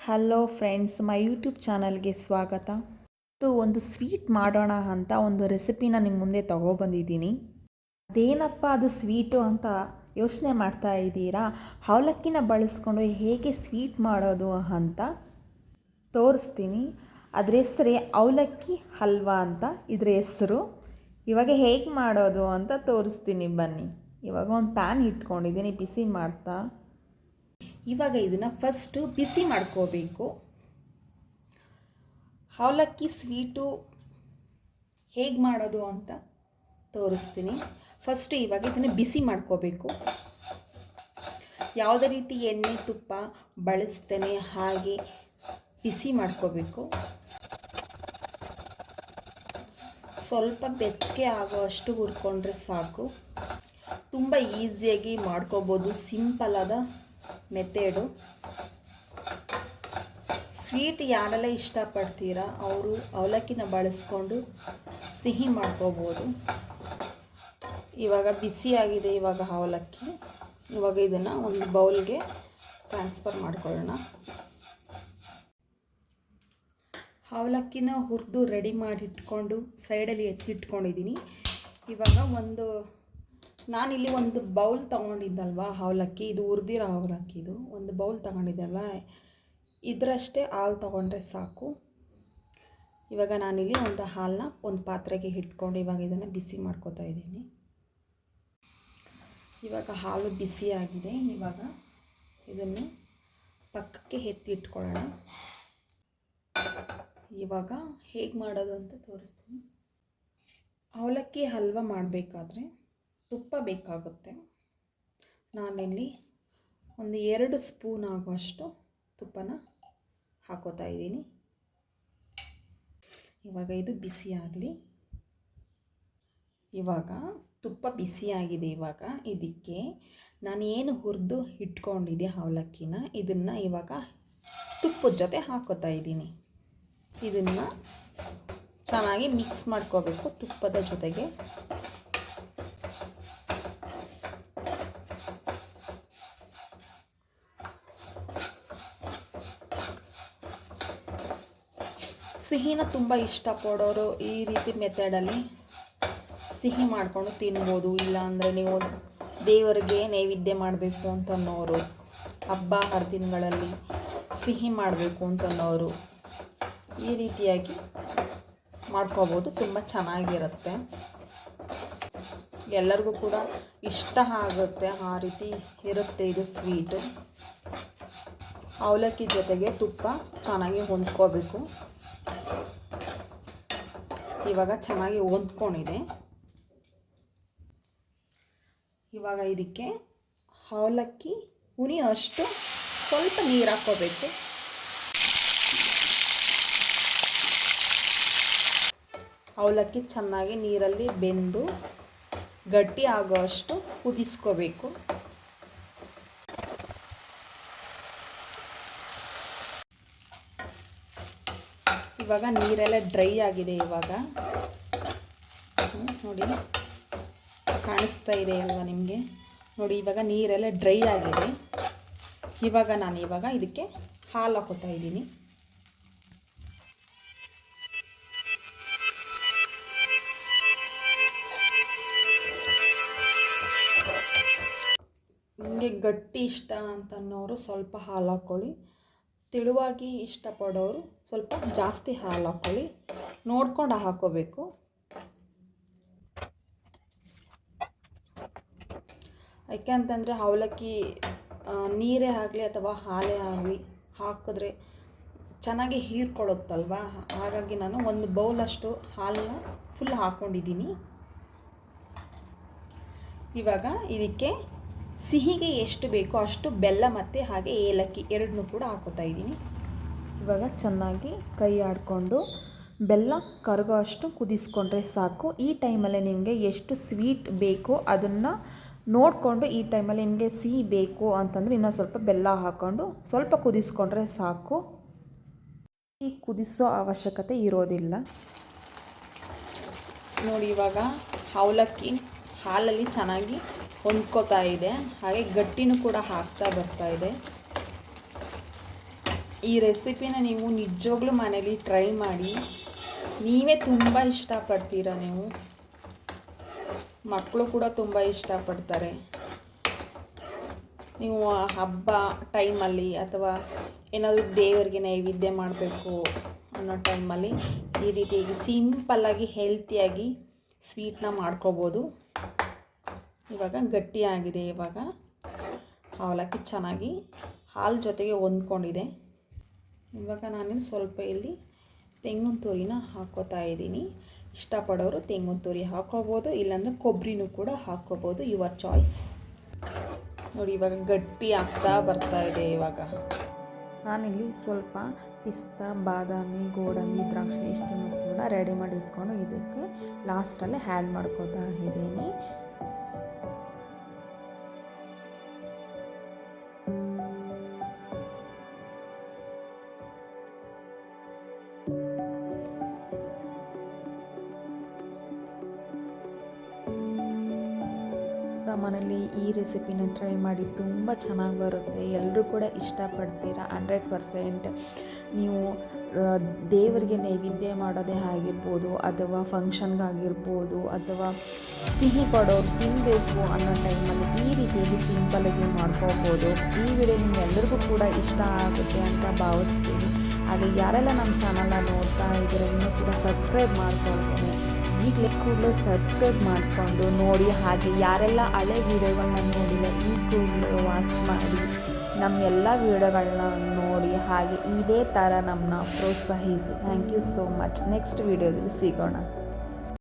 Hello friends my YouTube ಚಾನಲ್ಗೆ ಸ್ವಾಗತ. ಇದು ಒಂದು ಸ್ವೀಟ್ ಮಾಡೋಣ ಅಂತ ಒಂದು ರೆಸಿಪಿನ ನಿಮ್ಮ ಮುಂದೆ ತಗೊಬಂದಿದ್ದೀನಿ ಅದೇನಪ್ಪ ಅದು ಸ್ವೀಟು ಅಂತ ಯೋಚನೆ ಮಾಡ್ತಾ ಇದ್ದೀರಾ? ಅವಲಕ್ಕಿನ ಬಳಸ್ಕೊಂಡು ಹೇಗೆ ಸ್ವೀಟ್ ಮಾಡೋದು ಅಂತ ತೋರಿಸ್ತೀನಿ. ಅದ್ರ ಹೆಸರೇ ಅವಲಕ್ಕಿ ಹಲ್ವಾ ಅಂತ ಇದ್ರ ಹೆಸರು. ಇವಾಗ ಹೇಗೆ ಮಾಡೋದು ಅಂತ ತೋರಿಸ್ತೀನಿ ಬನ್ನಿ. ಇವಾಗ ಒಂದು ಪ್ಯಾನ್ ಇಟ್ಕೊಂಡಿದ್ದೀನಿ, ಬಿಸಿ ಮಾಡ್ತಾ. ಇವಾಗ ಇದನ್ನು ಫಸ್ಟು ಬಿಸಿ ಮಾಡ್ಕೋಬೇಕು. ಅವಲಕ್ಕಿ ಸ್ವೀಟು ಹೇಗೆ ಮಾಡೋದು ಅಂತ ತೋರಿಸ್ತೀನಿ. ಫಸ್ಟು ಇವಾಗ ಇದನ್ನು ಬಿಸಿ ಮಾಡ್ಕೋಬೇಕು. ಯಾವುದೇ ರೀತಿ ಎಣ್ಣೆ, ತುಪ್ಪ ಬಳಸ್ತೇನೆ ಹಾಗೆ ಬಿಸಿ ಮಾಡ್ಕೋಬೇಕು. ಸ್ವಲ್ಪ ಬೆಚ್ಚಗೆ ಆಗೋವಷ್ಟು ಹುರ್ಕೊಂಡ್ರೆ ಸಾಕು. ತುಂಬ ಈಸಿಯಾಗಿ ಮಾಡ್ಕೋಬೋದು ಸಿಂಪಲಾದ ಮೆಥೇಡು. ಸ್ವೀಟ್ ಯಾರೆಲ್ಲ ಇಷ್ಟಪಡ್ತೀರಾ, ಅವರು ಅವಲಕ್ಕಿನ ಬಳಸ್ಕೊಂಡು ಸಿಹಿ ಮಾಡ್ಕೋಬೋದು. ಇವಾಗ ಬಿಸಿಯಾಗಿದೆ ಇವಾಗ ಅವಲಕ್ಕಿ. ಇವಾಗ ಇದನ್ನು ಒಂದು ಬೌಲ್ಗೆ ಟ್ರಾನ್ಸ್ಫರ್ ಮಾಡ್ಕೊಳ್ಳೋಣ. ಅವಲಕ್ಕಿನ ಹುರಿದು ರೆಡಿ ಮಾಡಿಟ್ಕೊಂಡು ಸೈಡಲ್ಲಿ ಎತ್ತಿಟ್ಕೊಂಡಿದ್ದೀನಿ. ಇವಾಗ ಒಂದು ನಾನಿಲ್ಲಿ ಒಂದು ಬೌಲ್ ತೊಗೊಂಡಿದ್ದಲ್ವ ಅವಲಕ್ಕಿ ಇದು ಹುರಿದಿರೋ ಅವಲಕ್ಕಿ ಇದು, ಒಂದು ಬೌಲ್ ತೊಗೊಂಡಿದ್ದಲ್ವ ಇದರಷ್ಟೇ ಹಾಲು ತೊಗೊಂಡ್ರೆ ಸಾಕು. ಇವಾಗ ನಾನಿಲ್ಲಿ ಒಂದು ಹಾಲನ್ನ ಒಂದು ಪಾತ್ರೆಗೆ ಇಟ್ಕೊಂಡು ಇವಾಗ ಇದನ್ನು ಬಿಸಿ ಮಾಡ್ಕೋತಾ ಇದ್ದೀನಿ. ಇವಾಗ ಹಾಲು ಬಿಸಿಯಾಗಿದೆ ಇವಾಗ ಇದನ್ನು ಪಕ್ಕಕ್ಕೆ ಎತ್ತಿ ಇಟ್ಕೊಳ್ಳೋಣ ಇವಾಗ ಹೇಗೆ ಮಾಡೋದು ಅಂತ ತೋರಿಸ್ತೀನಿ. ಅವಲಕ್ಕಿ ಹಲ್ವ ಮಾಡಬೇಕಾದ್ರೆ ತುಪ್ಪ ಬೇಕಾಗುತ್ತೆ. ನಾನಿಲ್ಲಿ ಒಂದು ಎರಡು ಸ್ಪೂನ್ ಆಗುವಷ್ಟು ತುಪ್ಪನ ಹಾಕೋತಾ ಇದ್ದೀನಿ. ಇವಾಗ ಇದು ಬಿಸಿ ಆಗಲಿ. ಇವಾಗ ತುಪ್ಪ ಬಿಸಿಯಾಗಿದೆ ಇವಾಗ. ಇದಕ್ಕೆ ನಾನು ಏನು ಹುರಿದು ಇಟ್ಕೊಂಡಿದ್ದೆ ಅವಲಕ್ಕಿನ, ಇದನ್ನು ಇವಾಗ ತುಪ್ಪದ ಜೊತೆ ಹಾಕೋತಾ ಇದ್ದೀನಿ. ಇದನ್ನು ಚೆನ್ನಾಗಿ ಮಿಕ್ಸ್ ಮಾಡ್ಕೋಬೇಕು ತುಪ್ಪದ ಜೊತೆಗೆ. ಸಿಹಿನ ತುಂಬ ಇಷ್ಟಪಡೋರು ಈ ರೀತಿ ಮೆಥಡಲ್ಲಿ ಸಿಹಿ ಮಾಡಿಕೊಂಡು ತಿನ್ಬೋದು. ಇಲ್ಲಾಂದರೆ ನೀವು ದೇವರಿಗೆ ನೈವೇದ್ಯ ಮಾಡಬೇಕು ಅಂತ ಅನ್ನೋರು ಹಬ್ಬ ಹರಿದಿನಗಳಲ್ಲಿ ಸಿಹಿ ಮಾಡಬೇಕು ಅಂತ ಅನ್ನೋರು ಈ ರೀತಿಯಾಗಿ ಮಾಡ್ಕೋಬೋದು. ತುಂಬ ಚೆನ್ನಾಗಿರುತ್ತೆ. ಎಲ್ಲರಿಗೂ ಕೂಡ ಇಷ್ಟ ಆಗುತ್ತೆ. ಆ ರೀತಿ ಇರುತ್ತೆ. ಇದು ಸ್ವೀಟು. ಅವಲಕ್ಕಿ ಜೊತೆಗೆ ತುಪ್ಪ ಚೆನ್ನಾಗಿ ಹೊಂದ್ಕೋಬೇಕು. ಇವಾಗ ಚೆನ್ನಾಗಿ ಹೊಂದ್ಕೊಂಡಿದೆ. ಇವಾಗ ಇದಕ್ಕೆ ಅವಲಕ್ಕಿ ಉಣಿಯೋಷ್ಟು ಸ್ವಲ್ಪ ನೀರು ಹಾಕ್ಕೋಬೇಕು. ಅವಲಕ್ಕಿ ಚೆನ್ನಾಗಿ ನೀರಲ್ಲಿ ಬೆಂದು ಗಟ್ಟಿ ಆಗೋಷ್ಟು ಕುದಿಸ್ಕೋಬೇಕು. ಇವಾಗ ನೀರೆಲ್ಲ ಡ್ರೈ ಆಗಿದೆ ಇವಾಗ. ನೋಡಿ. ಕಾಣಿಸ್ತಾ ಇದೆ ಅಲ್ವಾ ನಿಮಗೆ? ನೋಡಿ, ಇವಾಗ ನೀರೆಲ್ಲ ಡ್ರೈ ಆಗಿದೆ. ಇವಾಗ ನಾನು ಇವಾಗ ಇದಕ್ಕೆ ಹಾಲು ಹಾಕೋತಾ ಇದ್ದೀನಿ. ನಿಮಗೆ ಗಟ್ಟಿ ಇಷ್ಟ ಅಂತ ಅನ್ನೋರು ಸ್ವಲ್ಪ ಹಾಲು ಹಾಕ್ಕೊಳ್ಳಿ ತೆಳುವಾಗಿ ಇಷ್ಟಪಡೋರು ಸ್ವಲ್ಪ ಜಾಸ್ತಿ ಹಾಲು ಹಾಕ್ಕೊಳ್ಳಿ ನೋಡ್ಕೊಂಡು ಹಾಕ್ಕೋಬೇಕು ಯಾಕೆ ಅಂತಂದರೆ ಅವಲಕ್ಕಿ ನೀರೇ ಆಗಲಿ ಅಥವಾ ಹಾಲೇ ಆಗಲಿ ಹಾಕಿದ್ರೆ ಚೆನ್ನಾಗಿ ಹೀರ್ಕೊಳ್ಳುತ್ತಲ್ವ? ಹಾಗಾಗಿ ನಾನು ಒಂದು ಬೌಲಷ್ಟು ಹಾಲನ್ನ ಫುಲ್ ಹಾಕ್ಕೊಂಡಿದ್ದೀನಿ ಇವಾಗ ಇದಕ್ಕೆ ಸಿಹಿಗೆ ಎಷ್ಟು ಬೇಕೋ ಅಷ್ಟು ಬೆಲ್ಲ ಮತ್ತು ಹಾಗೆ ಏಲಕ್ಕಿ ಎರಡನ್ನೂ ಕೂಡ ಹಾಕೋತಾ ಇದ್ದೀನಿ. ಇವಾಗ ಚೆನ್ನಾಗಿ ಕೈ ಆಡಿಕೊಂಡು ಬೆಲ್ಲ ಕರಗೋ ಅಷ್ಟು ಕುದಿಸ್ಕೊಂಡ್ರೆ ಸಾಕು. ಈ ಟೈಮಲ್ಲಿ ನಿಮಗೆ ಎಷ್ಟು ಸ್ವೀಟ್ ಬೇಕೋ ಅದನ್ನು ನೋಡಿಕೊಂಡು ಈ ಟೈಮಲ್ಲಿ ನಿಮಗೆ ಸಿಹಿ ಬೇಕು ಅಂತಂದರೆ ಇನ್ನೂ ಸ್ವಲ್ಪ ಬೆಲ್ಲ ಹಾಕ್ಕೊಂಡು ಸ್ವಲ್ಪ ಕುದಿಸ್ಕೊಂಡ್ರೆ ಸಾಕು. ಈ ಕುದಿಸೋ ಅವಶ್ಯಕತೆ ಇರೋದಿಲ್ಲ. ನೋಡಿ ಇವಾಗ ಅವಲಕ್ಕಿ ಹಾಲಲ್ಲಿ ಚೆನ್ನಾಗಿ ಹೊಂದ್ಕೋತಾ ಇದೆ. ಹಾಗೆ ಗಟ್ಟಿನೂ ಕೂಡ ಹಾಕ್ತಾ ಬರ್ತಾ ಇದೆ. ಈ ರೆಸಿಪಿನ ನೀವು ನಿಜವಾಗ್ಲೂ ಮನೇಲಿ ಟ್ರೈ ಮಾಡಿ. ನೀವೇ ತುಂಬ ಇಷ್ಟಪಡ್ತೀರ ನೀವು? ಮಕ್ಕಳು ಕೂಡ ತುಂಬ ಇಷ್ಟಪಡ್ತಾರೆ. ನೀವು ಹಬ್ಬ ಟೈಮಲ್ಲಿ ಅಥವಾ ಏನಾದರೂ ದೇವರಿಗೆ ನೈವೇದ್ಯ ಮಾಡಬೇಕು ಅನ್ನೋ ಟೈಮಲ್ಲಿ ಈ ರೀತಿಯಾಗಿ ಸಿಂಪಲ್ಲಾಗಿ ಹೆಲ್ತಿಯಾಗಿ ಸ್ವೀಟ್ನ ಮಾಡ್ಕೋಬೋದು. ಇವಾಗ ಗಟ್ಟಿಯಾಗಿದೆ ಇವಾಗ. ಅವಲಕ್ಕಿ ಚೆನ್ನಾಗಿ ಹಾಲು ಜೊತೆಗೆ ಹೊಂದ್ಕೊಂಡಿದೆ. ಇವಾಗ ನಾನು ಸ್ವಲ್ಪ ಇಲ್ಲಿ ತೆಂಗಿನ ತುರಿನ ಹಾಕೋತಾ ಇದ್ದೀನಿ. ಇಷ್ಟಪಡೋರು ತೆಂಗಿನ ತುರಿ ಹಾಕೋಬೋದು ಇಲ್ಲಾಂದರೆ ಕೊಬ್ಬರಿನೂ ಕೂಡ ಹಾಕೋಬೋದು ಯುವರ್ ಚಾಯ್ಸ್ ನೋಡಿ, ಇವಾಗ ಗಟ್ಟಿ ಆಗ್ತಾ ಬರ್ತಾ ಇದೆ ಇವಾಗ. ನಾನಿಲ್ಲಿ ಸ್ವಲ್ಪ ಪಿಸ್ತಾ, ಬಾದಾಮಿ, ಗೋಡಂಬಿ, ದ್ರಾಕ್ಷಿ ಇಷ್ಟನ್ನು ಕೂಡ ರೆಡಿ ಮಾಡಿ ಇಟ್ಕೊಂಡು ಇದಕ್ಕೆ ಲಾಸ್ಟಲ್ಲಿ ಹ್ಯಾಡ್ ಮಾಡ್ಕೋತಾ ಇದ್ದೀನಿ. ಮನೇಲಿ ಈ ರೆಸಿಪಿನ ಟ್ರೈ ಮಾಡಿ ತುಂಬ ಚೆನ್ನಾಗಿ ಬರುತ್ತೆ. ಎಲ್ಲರೂ ಕೂಡ ಇಷ್ಟಪಡ್ತೀರಾ? Hundred percent. ನೀವು ದೇವರಿಗೆ ನೈವೇದ್ಯ ಮಾಡೋದೇ ಆಗಿರ್ಬೋದು, ಅಥವಾ ಫಂಕ್ಷನ್ಗಾಗಿರ್ಬೋದು, ಅಥವಾ ಸಿಹಿ ಕೊಡೋರು ತಿನ್ನಬೇಕು ಅನ್ನೋ ಟೈಮಲ್ಲಿ ಈ ರೀತಿಯಲ್ಲಿ ಸಿಂಪಲಾಗಿ ಮಾಡ್ಕೋಬೋದು. ಈ ವಿಡಿಯೋ ನಿಮ್ಗೆಲ್ಲರಿಗೂ ಕೂಡ ಇಷ್ಟ ಆಗುತ್ತೆ ಅಂತ ಭಾವಿಸ್ತೀನಿ. ಹಾಗೆ ಯಾರೆಲ್ಲ ನಮ್ಮ ಚಾನಲ್ನ ನೋಡ್ತಾ ಇದ್ದೀರ, ಇನ್ನೂ ಕೂಡ ಸಬ್ಸ್ಕ್ರೈಬ್ ಮಾಡ್ಕೊಳ್ತೇನೆ. ಈಗಲೇ ಕೂಡಲೇ ಸಬ್ಸ್ಕ್ರೈಬ್ ಮಾಡಿಕೊಂಡು ನೋಡಿ ಹಾಗೆ ಯಾರೆಲ್ಲ ಹಳೆ ವೀಡಿಯೋಗಳನ್ನ ನೋಡಿಲ್ಲ, ಈ ಕೂಡಲೇ ವಾಚ್ ಮಾಡಿ ನಮ್ಮ ಎಲ್ಲ ವೀಡಿಯೋಗಳನ್ನ ನೋಡಿ ಹಾಗೆ ಇದೇ ಥರ ನಮ್ಮನ್ನ ಪ್ರೋತ್ಸಾಹಿಸಿ. Thank you so much next ವೀಡಿಯೋದಲ್ಲಿ ಸಿಗೋಣ.